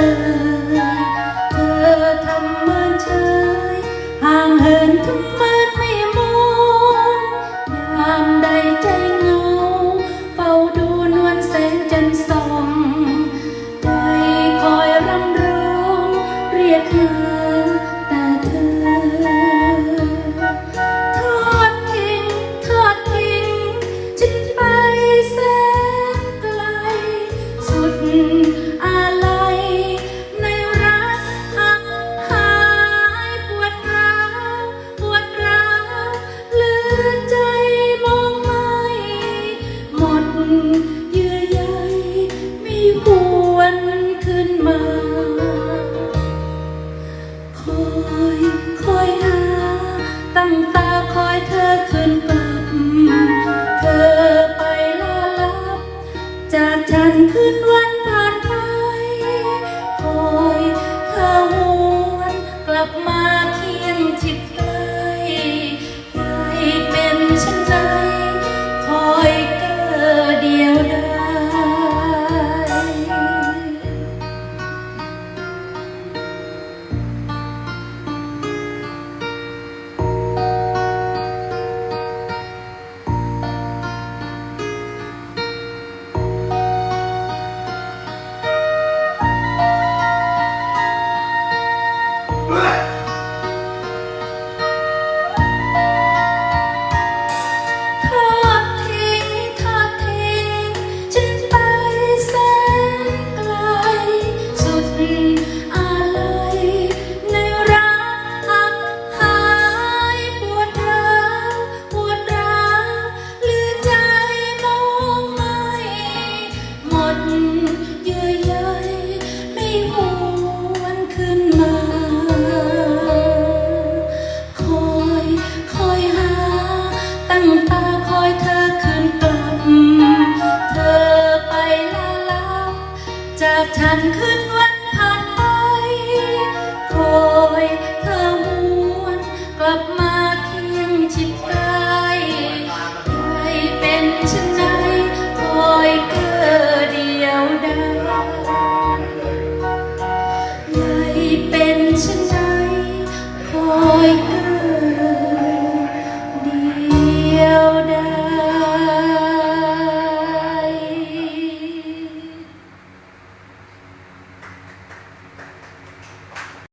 เธอทำเหมือนเชยห่างเหินทำ ตั้งตาคอยเธอคืนกลับ เธอไปลาลับ จากฉันคืนวันผ่านไป คอยเธอหวนกลับมาเคียงชิด หวนขึ้นมา คอยคอยหา ตั้งตาคอยเธอคืนกลับ เธอไปล้ลัจากฉันขึ้นวันผ่านไปคอ like